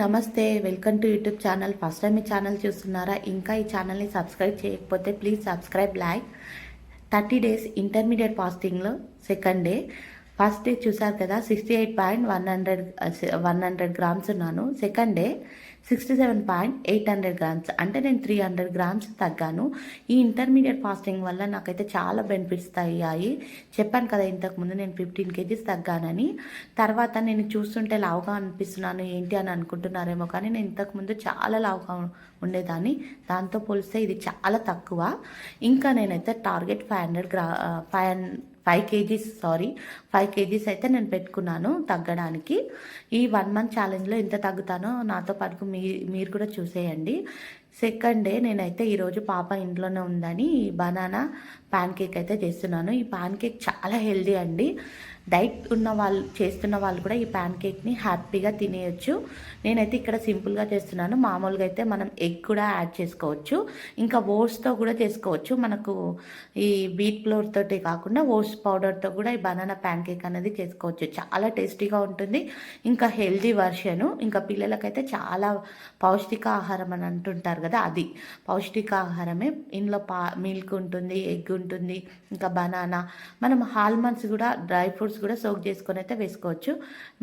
నమస్తే welcome to YouTube channel. First time ఈ channel చూస్తున్నారా? ఇంకా ఈ ఛానల్ని సబ్స్క్రైబ్ చేయకపోతే please subscribe like. Thirty days intermediate ఫాస్టింగ్లో second day. First day చూసారు కదా sixty eight point one hundred one hundred grams ఉన్నాను. Second day sixty seven point eight hundred grams అంటే నేను త్రీ హండ్రెడ్ గ్రామ్స్ తగ్గాను. ఈ ఇంటర్మీడియట్ ఫాస్టింగ్ వల్ల నాకైతే చాలా benefits అయ్యాయి చెప్పాను కదా ఇంతకుముందు నేను ఫిఫ్టీన్ కేజీస్ తగ్గానని. తర్వాత నేను చూస్తుంటే లావుగా అనిపిస్తున్నాను ఏంటి అని అనుకుంటున్నారేమో కానీ నేను ఇంతకుముందు చాలా లావుగా ఉండేదాన్ని. దాంతో పోలిస్తే ఇది చాలా తక్కువ. ఇంకా నేనైతే target five hundred gram five five KGs sorry five KGs అయితే నేను పెట్టుకున్నాను తగ్గడానికి. ఈ వన్ మంత్ ఛాలెంజ్లో ఎంత తగ్గుతానో నాతో పాటు మీ మీరు కూడా చూసేయండి. సెకండ్ డే నేనైతే ఈరోజు పాప ఇంట్లోనే ఉందని బనానా ప్యాన్ కేక్ అయితే చేస్తున్నాను. ఈ ప్యాన్ కేక్ చాలా హెల్దీ అండి. డైట్ ఉన్న వాళ్ళు చేస్తున్న వాళ్ళు కూడా ఈ ప్యాన్ కేక్ని హ్యాపీగా తినేయచ్చు. నేనైతే ఇక్కడ సింపుల్గా చేస్తున్నాను. మామూలుగా అయితే మనం ఎగ్ కూడా యాడ్ చేసుకోవచ్చు. ఇంకా ఓట్స్తో కూడా చేసుకోవచ్చు. మనకు ఈ బీట్ ఫ్లోర్ తోటి కాకుండా ఓట్స్ పౌడర్తో కూడా ఈ బనానా ప్యాన్ కేక్ అనేది చేసుకోవచ్చు. చాలా టేస్టీగా ఉంటుంది. ఇంకా హెల్దీ వర్షను ఇంకా పిల్లలకైతే చాలా పౌష్టిక ఆహారం అని అంటుంటారు కదా అది. పౌష్టికాహారమే ఇందులో పా మిల్క్ ఉంటుంది ఎగ్ ఉంటుంది ఇంకా బనానా. మనం హాల్మండ్స్ కూడా డ్రై ఫ్రూట్స్ కూడా సోక్ చేసుకొని అయితే వేసుకోవచ్చు.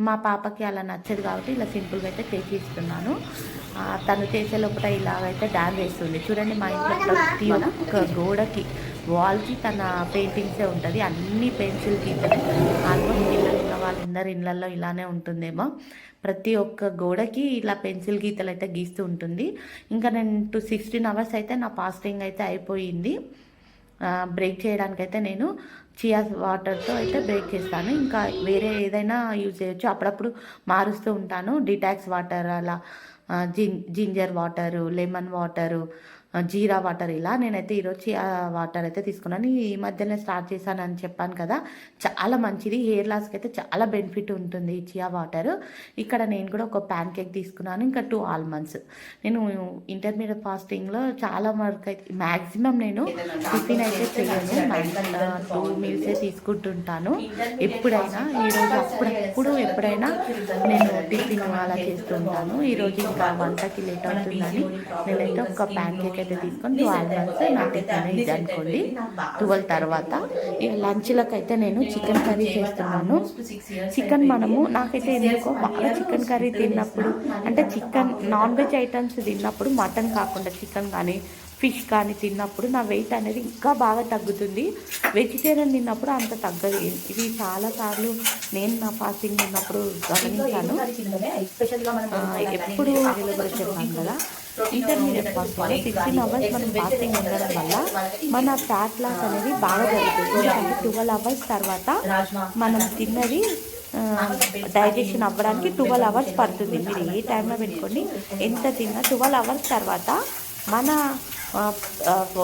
మా పాపకి అలా నచ్చదు కాబట్టి ఇలా సింపుల్గా అయితే చేసి ఇస్తున్నాను తను చేసే లోపల ఇలాగైతే డాన్స్ వేస్తుంది. చూడండి మా ఇంట్లో ప్రతి ఒక్క గోడకి వాల్కి తన పెయింటింగ్సే ఉంటుంది. అన్ని పెన్సిల్ గీతలే ఆల్మోస్ట్ పిల్లలు ఉన్న వాళ్ళందరి ఇళ్ళల్లో ఇలానే ఉంటుందేమో. ప్రతి ఒక్క గోడకి ఇలా పెన్సిల్ గీతలు అయితే గీస్తూ ఉంటుంది. ఇంకా నేను టూ సిక్స్టీన్ అవర్స్ అయితే నా ఫాస్టింగ్ అయితే అయిపోయింది. బ్రేక్ చేయడానికైతే నేను చియా వాటర్తో అయితే బ్రేక్ చేస్తాను. ఇంకా వేరే ఏదైనా యూజ్ చేయొచ్చు. అప్పుడప్పుడు మారుస్తూ ఉంటాను. డిటాక్స్ వాటర్ అలా జిన్ జింజర్ వాటరు లెమన్ వాటరు జీరా వాటర్ ఇలా నేనైతే ఈరోజు చియా వాటర్ అయితే తీసుకున్నాను. ఈ మధ్యనే స్టార్ట్ చేశాను అని చెప్పాను కదా చాలా మంచిది. హెయిర్ లాస్కి అయితే చాలా బెనిఫిట్ ఉంటుంది ఈ చియా వాటర్. ఇక్కడ నేను కూడా ఒక ప్యాన్ కేక్ తీసుకున్నాను ఇంకా టూ ఆల్మండ్స్. నేను ఇంటర్మీడియట్ ఫాస్టింగ్లో చాలా వరకు అయితే మ్యాక్సిమం నేను టిఫిన్ అయితే చేయను. టూ మీల్సే తీసుకుంటుంటాను. ఎప్పుడైనా ఈరోజు అప్పుడప్పుడు ఎప్పుడైనా నేను టిఫిన్ అలా చేస్తుంటాను. ఈరోజు ఇంకా వంటకి లేట్ అవుతుందని నేనైతే ఒక ప్యాన్ కేక్ అయితే తీసుకొని టూ ఆల్మండ్స్ నా టిఫిన్ అనుకోండి ట్వెల్వ్ తర్వాత ఇక లంచ్లకు అయితే నేను చికెన్ కర్రీ చేస్తున్నాను. చికెన్ మనము నాకైతే ఎందుకో బాగా చికెన్ కర్రీ తిన్నప్పుడు అంటే చికెన్ నాన్ వెజ్ ఐటమ్స్ తిన్నప్పుడు మటన్ కాకుండా చికెన్ కానీ ఫిష్ కానీ తిన్నప్పుడు నా వెయిట్ అనేది ఇంకా బాగా తగ్గుతుంది. వెజిటేరియన్ తిన్నప్పుడు అంత తగ్గదు. ఇది చాలాసార్లు నేను నా ఫాస్టింగ్ ఉన్నప్పుడు గమనించాను. ఎప్పుడు అవైలబుల్ చెప్పాను కదా. ఇంటర్మీడియట్ ఫాస్టింగ్ సిక్స్టీన్ అవర్స్ మనం ఫాస్టింగ్ ఉండడం వల్ల మన ఫ్యాట్ లాస్ అనేది బాగా జరుగుతుంది. ఎందుకంటే ట్వెల్వ్ అవర్స్ తర్వాత మనం తిన్నది డైజెషన్ అవ్వడానికి ట్వెల్వ్ అవర్స్ పడుతుంది. మీరు ఏ టైంలో పెట్టుకోండి ఎంత తిన్నా ట్వెల్వ్ అవర్స్ తర్వాత మన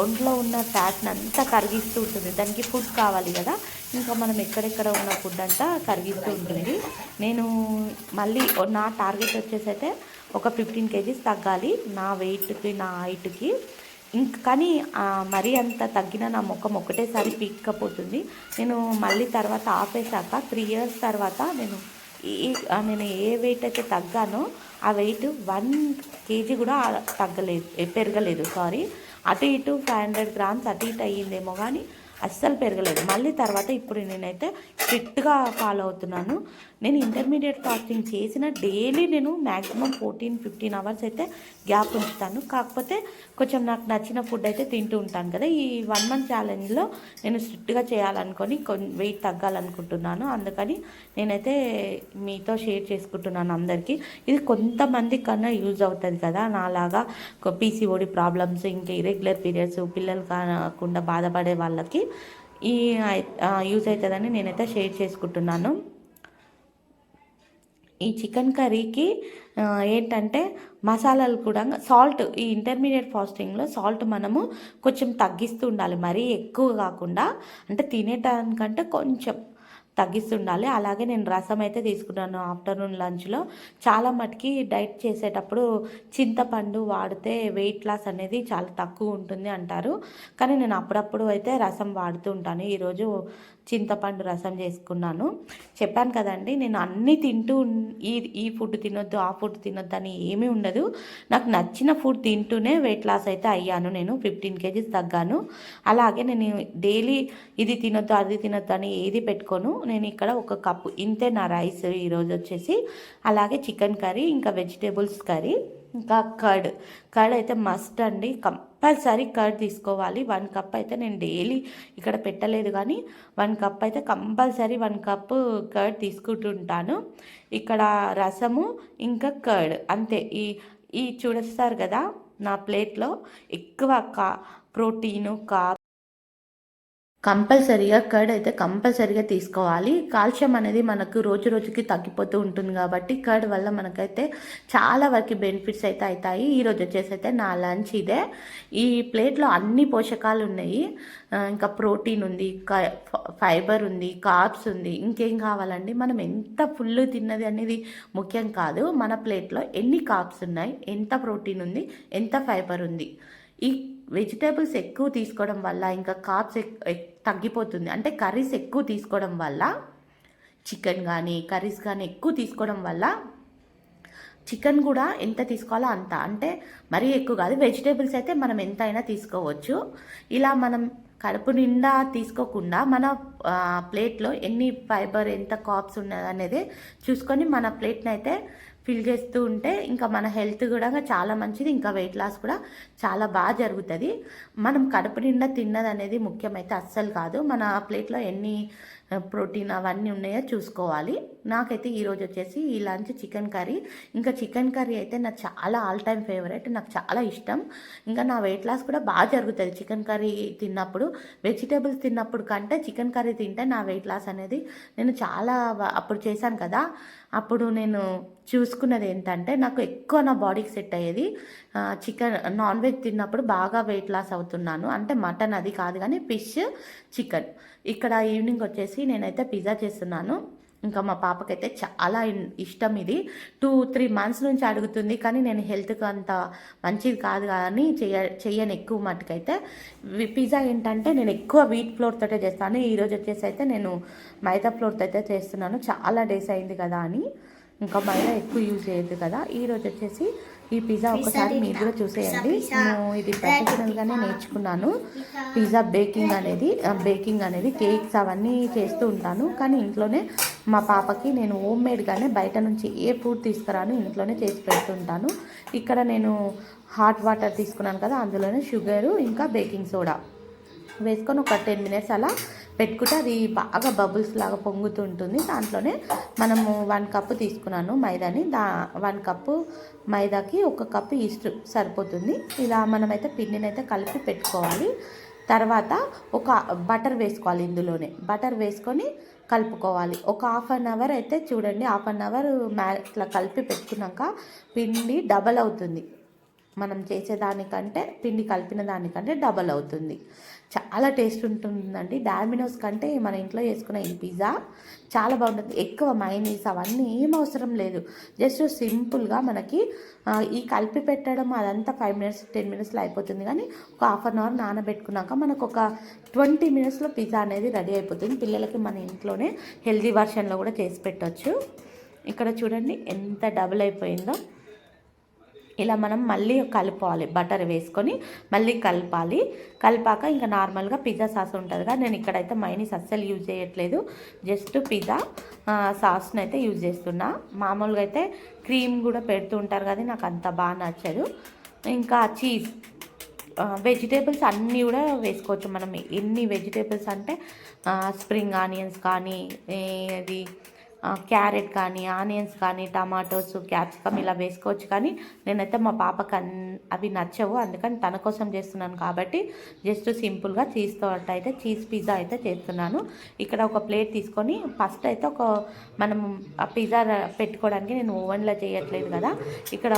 ఒంట్లో ఉన్న ఫ్యాట్ని అంతా కరిగిస్తూ ఉంటుంది. దానికి ఫుడ్ కావాలి కదా. ఇంకా మనం ఎక్కడెక్కడ ఉన్న ఫుడ్ అంతా కరిగిస్తూ ఉంటుంది. నేను మళ్ళీ నా టార్గెట్ వచ్చేసి అయితే ఒక ఫిఫ్టీన్ కేజీస్ తగ్గాలి. నా వెయిట్కి నా హైట్కి ఇంక కానీ మరీ అంత తగ్గిన నా ముఖం ఒకటేసారి పీక్కపోతుంది. నేను మళ్ళీ తర్వాత ఆపేశాక త్రీ ఇయర్స్ తర్వాత నేను ఈ నేను ఏ వెయిట్ అయితే తగ్గానో ఆ వెయిట్ వన్ కేజీ కూడా తగ్గలేదు పెరగలేదు సారీ అటు ఇటు ఫైవ్ హండ్రెడ్ గ్రామ్స్ అటు ఇటు అయ్యిందేమో కానీ అస్సలు పెరగలేదు. మళ్ళీ తర్వాత ఇప్పుడు నేనైతే స్ట్రిక్ట్గా ఫాలో అవుతున్నాను. నేను ఇంటర్మీడియట్ ఫాస్టింగ్ చేసిన డైలీ నేను మ్యాక్సిమం ఫోర్టీన్ ఫిఫ్టీన్ అవర్స్ అయితే గ్యాప్ ఉంచుతాను. కాకపోతే కొంచెం నాకు నచ్చిన ఫుడ్ అయితే తింటూ ఉంటాను కదా. ఈ వన్ మంత్ ఛాలెంజ్లో నేను స్ట్రిక్ట్గా చేయాలనుకొని కొన్ని వెయిట్ తగ్గాలనుకుంటున్నాను. అందుకని నేనైతే మీతో షేర్ చేసుకుంటున్నాను అందరికీ. ఇది కొంతమంది కన్నా యూజ్ అవుతుంది కదా. నాలాగా పీసీఓడి ప్రాబ్లమ్స్ ఇంకా ఇరెగ్యులర్ పీరియడ్స్ పిల్లలు కాకుండా బాధపడే వాళ్ళకి ఈ యూజ్ అవుతుందని నేనైతే షేర్ చేసుకుంటున్నాను. ఈ చికెన్ కర్రీకి ఏంటంటే మసాలాలు కూడా సాల్ట్ ఈ ఇంటర్మీడియట్ ఫాస్టింగ్లో సాల్ట్ మనము కొంచెం తగ్గిస్తూ ఉండాలి. మరీ ఎక్కువ కాకుండా అంటే తినేటానికంటే కొంచెం తగ్గిస్తుండాలి. అలాగే నేను రసం అయితే తీసుకున్నాను ఆఫ్టర్నూన్ లంచ్లో. చాలా మటుకి డైట్ చేసేటప్పుడు చింతపండు వాడితే వెయిట్ లాస్ అనేది చాలా తక్కువ ఉంటుంది అంటారు. కానీ నేను అప్పుడప్పుడు అయితే రసం వాడుతూ ఉంటాను. ఈరోజు చింతపండు రసం చేసుకున్నాను. చెప్పాను కదండి నేను అన్నీ తింటూ ఈ ఈ ఫుడ్ తినొద్దు ఆ ఫుడ్ తినొద్దు అని ఏమీ ఉండదు. నాకు నచ్చిన ఫుడ్ తింటూనే వెయిట్ లాస్ అయితే అయ్యాను నేను ఫిఫ్టీన్ కేజీస్ తగ్గాను. అలాగే నేను డైలీ ఇది తినొద్దు అది తినొద్దు అని ఏది పెట్టుకోను. నేను ఇక్కడ ఒక కప్పు ఇంతే నా రైస్ ఈరోజు వచ్చేసి. అలాగే చికెన్ కర్రీ ఇంకా వెజిటేబుల్స్ కర్రీ. ఇంకా కర్డ్. కర్డ్ అయితే మస్ట్ అండి. కంపల్సరీ కర్డ్ తీసుకోవాలి. వన్ కప్ అయితే నేను డైలీ ఇక్కడ పెట్టలేదు కానీ వన్ కప్ అయితే కంపల్సరీ వన్ కప్ కర్డ్ తీసుకుంటుంటాను. ఇక్కడ రసము ఇంకా కర్డ్. అంతే. ఈ ఈ చూడస్తారు కదా నా ప్లేట్లో. ఎక్కువ కా ప్రోటీను కా కంపల్సరీగా కర్డ్ అయితే కంపల్సరీగా తీసుకోవాలి. కాల్షియం అనేది మనకు రోజు రోజుకి తగ్గిపోతూ ఉంటుంది కాబట్టి కర్డ్ వల్ల మనకైతే చాలా వరకు బెనిఫిట్స్ అయితే అవుతాయి ఈరోజు వచ్చేసి అయితే నా లంచ్ ఇదే. ఈ ప్లేట్లో అన్ని పోషకాలు ఉన్నాయి. ఇంకా ప్రోటీన్ ఉంది ఫైబర్ ఉంది కార్బ్స్ ఉంది. ఇంకేం కావాలండి? మనం ఎంత ఫుల్ తిన్నది అనేది ముఖ్యం కాదు. మన ప్లేట్లో ఎన్ని కార్బ్స్ ఉన్నాయి ఎంత ప్రోటీన్ ఉంది ఎంత ఫైబర్ ఉంది. ఈ వెజిటేబుల్స్ ఎక్కువ తీసుకోవడం వల్ల ఇంకా కార్బ్స్ తగ్గిపోతుంది. అంటే కర్రీస్ ఎక్కువ తీసుకోవడం వల్ల చికెన్ కానీ కర్రీస్ కానీ ఎక్కువ తీసుకోవడం వల్ల చికెన్ కూడా ఎంత తీసుకోవాలో అంత. అంటే మరీ ఎక్కువ కాదు వెజిటేబుల్స్ అయితే మనం ఎంత అయినా తీసుకోవచ్చు. ఇలా మనం కడుపు నిండా తీసుకోకుండా మన ప్లేట్లో ఎన్ని ఫైబర్ ఎంత కాప్స్ ఉన్నది అనేది చూసుకొని మన ప్లేట్ని అయితే ఫిల్ చేస్తూ ఉంటే ఇంకా మన హెల్త్ కూడా చాలా మంచిది ఇంకా వెయిట్ లాస్ కూడా చాలా బాగా జరుగుతుంది. మనం కడుపు నిండా తిన్నది అనేది ముఖ్యమైతే అస్సలు కాదు. మన ప్లేట్లో ఎన్ని ప్రోటీన్ అవన్నీ ఉన్నాయో చూసుకోవాలి. నాకైతే ఈరోజు వచ్చేసి ఈ లంచ్ చికెన్ కర్రీ. ఇంకా చికెన్ కర్రీ అయితే నాకు చాలా ఆల్ టైమ్ ఫేవరెట్ నాకు చాలా ఇష్టం. ఇంకా నా వెయిట్ లాస్ కూడా బాగా జరుగుతుంది చికెన్ కర్రీ తిన్నప్పుడు. వెజిటేబుల్స్ తిన్నప్పుడు కంటే చికెన్ కర్రీ తింటే నా వెయిట్ లాస్ అనేది నేను చాలా అప్పుడు చేశాను కదా. అప్పుడు నేను చూసుకున్నది ఏంటంటే నాకు ఎక్కువ నా బాడీకి సెట్ అయ్యేది చికెన్ నాన్ వెజ్ తిన్నప్పుడు బాగా వెయిట్ లాస్ అవుతున్నాను. అంటే మటన్ అది కాదు కానీ ఫిష్ చికెన్. ఇక్కడ ఈవినింగ్ వచ్చేసి నేనైతే పిజ్జా చేస్తున్నాను. ఇంకా మా పాపకైతే చాలా ఇన్- ఇష్టం ఇది. టూ త్రీ మంత్స్ నుంచి అడుగుతుంది కానీ నేను హెల్త్కి అంత మంచిది కాదు కానీ చెయ్య చెయ్యను ఎక్కువ మటుకైతే. వి- పిజ్జా ఏంటంటే నేను ఎక్కువ వీట్ ఫ్లోర్ తోటే చేస్తాను. ఈరోజు వచ్చేసి అయితే నేను మైదా ఫ్లోర్తో అయితే చేస్తున్నాను. చాలా డేస్ అయింది కదా అని. ఇంకా మైదా ఎక్కువ యూజ్ చేయొద్దు కదా. ఈరోజు వచ్చేసి ఈ పిజ్జా ఒకసారి మీరు కూడా చూసేయండి. నేను ఇది ప్రొఫెషనల్గానే నేర్చుకున్నాను. పిజ్జా బేకింగ్ అనేది బేకింగ్ అనేది కేక్స్ అవన్నీ చేస్తూ ఉంటాను. కానీ ఇంట్లోనే మా పాపకి నేను హోమ్ మేడ్గానే బయట నుంచి ఏ ఫుడ్ తీసుకురాను ఇంట్లోనే చేసి పెడుతుంటాను ఇక్కడ నేను హాట్ వాటర్ తీసుకున్నాను కదా అందులోనే షుగరు ఇంకా బేకింగ్ సోడా వేసుకొని ఒక టెన్ మినిట్స్ అలా పెట్టుకుంటే అది బాగా బబుల్స్ లాగా పొంగుతుంటుంది. దాంట్లోనే మనము వన్ కప్పు తీసుకున్నాను మైదాని. దా వన్ కప్పు మైదాకి ఒక కప్పు ఈస్ట్ సరిపోతుంది. ఇలా మనమైతే పిండిని అయితే కలిపి పెట్టుకోవాలి. తర్వాత ఒక బటర్ వేసుకోవాలి ఇందులోనే. బటర్ వేసుకొని కలుపుకోవాలి. ఒక హాఫ్ అన్ అవర్ అయితే చూడండి హాఫ్ అన్ అవర్ మ్యా ఇట్లా కలిపి పెట్టుకున్నాక పిండి డబల్ అవుతుంది. మనం చేసేదానికంటే పిండి కలిపిన దానికంటే డబల్ అవుతుంది. చాలా టేస్ట్ ఉంటుందండి. డామినోస్ కంటే మన ఇంట్లో చేసుకున్న ఈ పిజ్జా చాలా బాగుంటుంది. ఎక్కువ మైనీస్ అవన్నీ ఏం అవసరం లేదు. జస్ట్ సింపుల్గా మనకి ఈ కలిపి పెట్టడం అదంతా ఫైవ్ మినిట్స్ టెన్ మినిట్స్లో అయిపోతుంది. కానీ ఒక హాఫ్ అన్ అవర్ నానబెట్టుకున్నాక మనకు ఒక ట్వంటీ మినిట్స్లో పిజ్జా అనేది రెడీ అయిపోతుంది. పిల్లలకి మన ఇంట్లోనే హెల్దీ వర్షన్లో కూడా చేసి పెట్టవచ్చు ఇక్కడ చూడండి ఎంత డబుల్ అయిపోయిందో. ఇలా మనం మళ్ళీ కలుపుకోవాలి. బటర్ వేసుకొని మళ్ళీ కలపాలి. కలిపాక ఇంకా నార్మల్గా పిజ్జా సాస్ ఉంటుంది కదా నేను ఇక్కడైతే మైనీస్ అస్సలు యూజ్ చేయట్లేదు. జస్ట్ పిజ్జా సాస్ని అయితే యూజ్ చేస్తున్నా. మామూలుగా అయితే క్రీమ్ కూడా పెడుతూ ఉంటారు కదా నాకు అంత బాగా నచ్చదు. ఇంకా చీజ్ వెజిటేబుల్స్ అన్నీ కూడా వేసుకోవచ్చు మనం. ఎన్ని వెజిటేబుల్స్ అంటే స్ప్రింగ్ ఆనియన్స్ కానీ ఇది క్యారెట్ కానీ ఆనియన్స్ కానీ టమాటోస్ క్యాప్సికమ్ ఇలా వేసుకోవచ్చు. కానీ నేనైతే మా పాపకు అన్ అవి నచ్చవు. అందుకని తన కోసం చేస్తున్నాను కాబట్టి జస్ట్ సింపుల్గా చీజ్తో అయితే చీజ్ పిజ్జా అయితే చేస్తున్నాను. ఇక్కడ ఒక ప్లేట్ తీసుకొని ఫస్ట్ అయితే ఒక మనం ఆ పిజ్జా పెట్టుకోవడానికి నేను ఓవెన్లో చేయట్లేదు కదా. ఇక్కడ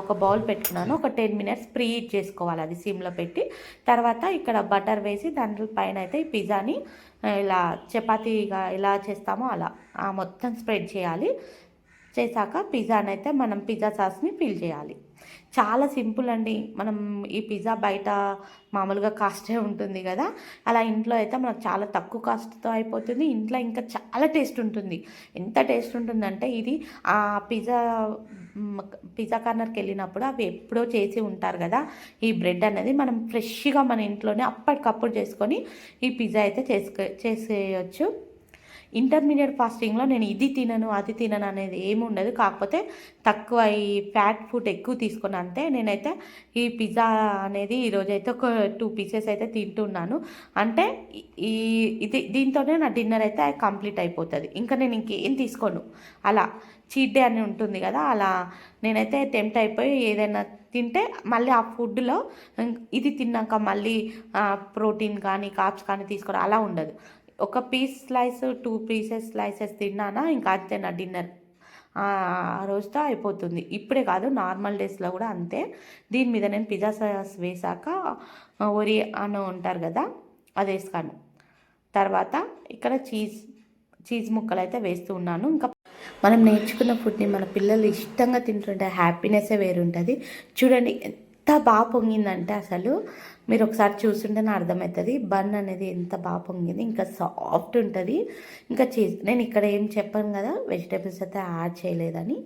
ఒక బౌల్ పెట్టుకున్నాను. ఒక టెన్ మినిట్స్ ప్రీ హీట్ చేసుకోవాలి అది సిమ్లో పెట్టి. తర్వాత ఇక్కడ బటర్ వేసి దాంట్లో పైన అయితే ఈ పిజ్జాని ఇలా చపాతీగా ఎలా చేస్తామో అలా. మొత్తం స్ప్రెడ్ చేయాలి. చేశాక పిజ్జానైతే మనం పిజ్జా సాస్ని ఫిల్ చేయాలి. చాలా సింపుల్ అండి. మనం ఈ పిజ్జా బయట మామూలుగా కాస్టే ఉంటుంది కదా. అలా ఇంట్లో అయితే మనకు చాలా తక్కువ కాస్ట్తో అయిపోతుంది. ఇంట్లో ఇంకా చాలా టేస్ట్ ఉంటుంది. ఎంత టేస్ట్ ఉంటుందంటే ఇది ఆ పిజ్జా పిజ్జా కార్నర్కి వెళ్ళినప్పుడు అవి ఎప్పుడో చేసి ఉంటారు కదా. ఈ బ్రెడ్ అనేది మనం ఫ్రెష్గా మన ఇంట్లోనే అప్పటికప్పుడు చేసుకొని ఈ పిజ్జా అయితే చేసుకో చేసేయచ్చు. ఇంటర్మీడియట్ ఫాస్టింగ్లో నేను ఇది తినను అది తినను అనేది ఏమి ఉండదు. కాకపోతే తక్కువ ఈ ఫ్యాట్ ఫుడ్ ఎక్కువ తీసుకుని అంతే నేనైతే ఈ పిజ్జా అనేది ఈరోజు అయితే ఒక టూ పీసెస్ అయితే తింటున్నాను. అంటే ఈ ఇది దీంతోనే నా డిన్నర్ అయితే కంప్లీట్ అయిపోతుంది. ఇంకా నేను ఇంకేం తీసుకోను. అలా చీట్ డే అని ఉంటుంది కదా అలా నేనైతే టెంప్ట్ అయిపోయి ఏదైనా తింటే మళ్ళీ ఆ ఫుడ్లో ఇది తిన్నాక మళ్ళీ ప్రోటీన్ కానీ కాప్స్ కానీ తీసుకోవడం అలా ఉండదు. ఒక piece slice two pieces slices తిన్నానా? ఇంకా అంతే నా డిన్నర్? ఆ రోజుతో అయిపోతుంది. ఇప్పుడే కాదు నార్మల్ డేస్లో కూడా అంతే. దీని మీద నేను పిజ్జా సాస్ వేసాక ఒరి అని ఉంటారు కదా అది వేసుకాను తర్వాత ఇక్కడ చీజ్ చీజ్ ముక్కలు అయితే వేస్తూ ఉన్నాను. ఇంకా మనం నేర్చుకున్న ఫుడ్ని మన పిల్లలు ఇష్టంగా తింటుంటే హ్యాపీనెస్సే వేరుంటుంది. చూడండి ఎంత బాగా పొంగిందంటే అసలు మీరు ఒకసారి చూస్తుంటేనే అర్థమవుతుంది. బన్ అనేది ఎంత బాగా పొంగింది. ఇంకా సాఫ్ట్ ఉంటుంది. ఇంకా చీజ్ నేను ఇక్కడ ఏం చెప్పాను కదా వెజిటేబుల్స్ అయితే యాడ్ చేయలేదని.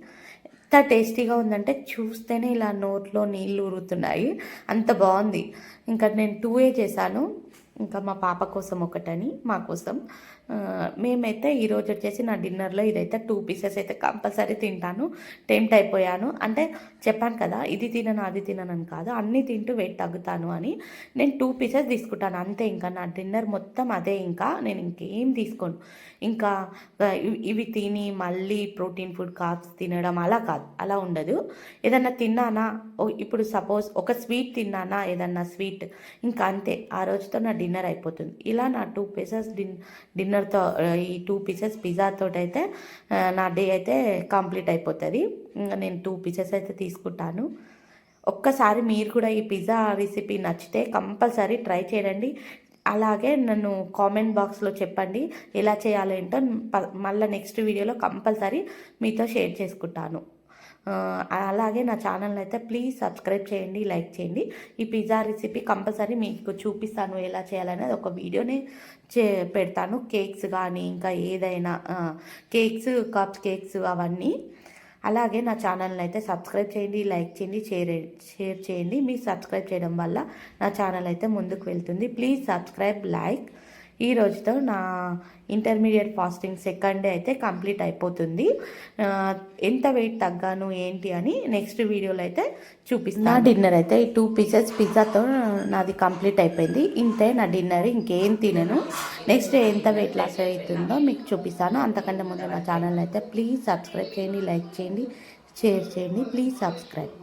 ఎంత టేస్టీగా ఉందంటే చూస్తేనే ఇలా నోట్లో నీళ్ళు ఊరుతున్నాయి. అంత బాగుంది. ఇంకా నేను టూ ఏ చేశాను. ఇంకా మా పాప కోసం ఒకటని మా కోసం. మేమైతే ఈరోజు వచ్చేసి నా డిన్నర్లో ఇదైతే టూ పీసెస్ అయితే కంపల్సరీ తింటాను. టెంప్ట్ అయిపోయాను. అంటే చెప్పాను కదా ఇది తినను అది తినను అని కాదు అన్నీ తింటూ వెయిట్ తగ్గుతాను అని నేను టూ పీసెస్ తీసుకుంటాను. అంతే ఇంకా నా డిన్నర్ మొత్తం అదే ఇంకా నేను ఇంకేం తీసుకోను. ఇంకా ఇవి- తిని మళ్ళీ ప్రోటీన్ ఫుడ్ కాప్స్ తినడం అలా కాదు అలా ఉండదు. ఏదన్నా తిన్నానా? ఇప్పుడు సపోజ్ ఒక స్వీట్ తిన్నానా? ఏదన్నా స్వీట్ ఇంకా అంతే. ఆ రోజుతో నా డిన్నర్ అయిపోతుంది. ఇలా నా టూ పీసెస్ డిన్ డిన్నర్తో ఈ టూ పీసెస్ పిజ్జాతో అయితే నా డే అయితే కంప్లీట్ అయిపోతుంది. నేను టూ పీసెస్ అయితే తీసుకుంటాను. ఒక్కసారి మీరు కూడా ఈ పిజ్జా రెసిపీ నచ్చితే కంపల్సరీ ట్రై చేయండి. అలాగే నన్ను కామెంట్ బాక్స్లో చెప్పండి ఎలా చేయాలో ఏంటో. మళ్ళీ నెక్స్ట్ వీడియోలో కంపల్సరీ మీతో షేర్ చేసుకుంటాను. అలాగే నా ఛానల్ అయితే ప్లీజ్ సబ్స్క్రైబ్ చేయండి లైక్ చేయండి. ఈ పిజ్జా రెసిపీ కంపల్సరీ మీకు చూపిస్తాను ఎలా చేయాలనేది ఒక వీడియోని చే పెడతాను. కేక్స్ కానీ ఇంకా ఏదైనా కేక్స్ కప్స్ కేక్స్ అవన్నీ. అలాగే నా ఛానల్ని అయితే సబ్స్క్రైబ్ చేయండి లైక్ చేయండి షేర్ షేర్ చేయండి. మీరు సబ్స్క్రైబ్ చేయడం వల్ల నా ఛానల్ అయితే ముందుకు వెళ్తుంది. ప్లీజ్ సబ్స్క్రైబ్ లైక్ ఈ రోజుతో నా ఇంటర్మీడియట్ ఫాస్టింగ్ సెకండ్ డే అయితే కంప్లీట్ అయిపోతుంది. ఎంత వెయిట్ తగ్గాను ఏంటి అని నెక్స్ట్ వీడియోలో అయితే చూపిస్తాను. నా డిన్నర్ అయితే ఈ టూ పీసెస్ పిజ్జాతో నాది కంప్లీట్ అయిపోయింది. ఇంతే నా డిన్నర్ ఇంకేం తినను. నెక్స్ట్ ఎంత వెయిట్ లాస్ అవుతుందో మీకు చూపిస్తాను. అంతకంటే ముందు నా ఛానల్ అయితే ప్లీజ్ సబ్స్క్రైబ్ చేయండి లైక్ చేయండి షేర్ చేయండి ప్లీజ్ సబ్స్క్రైబ్.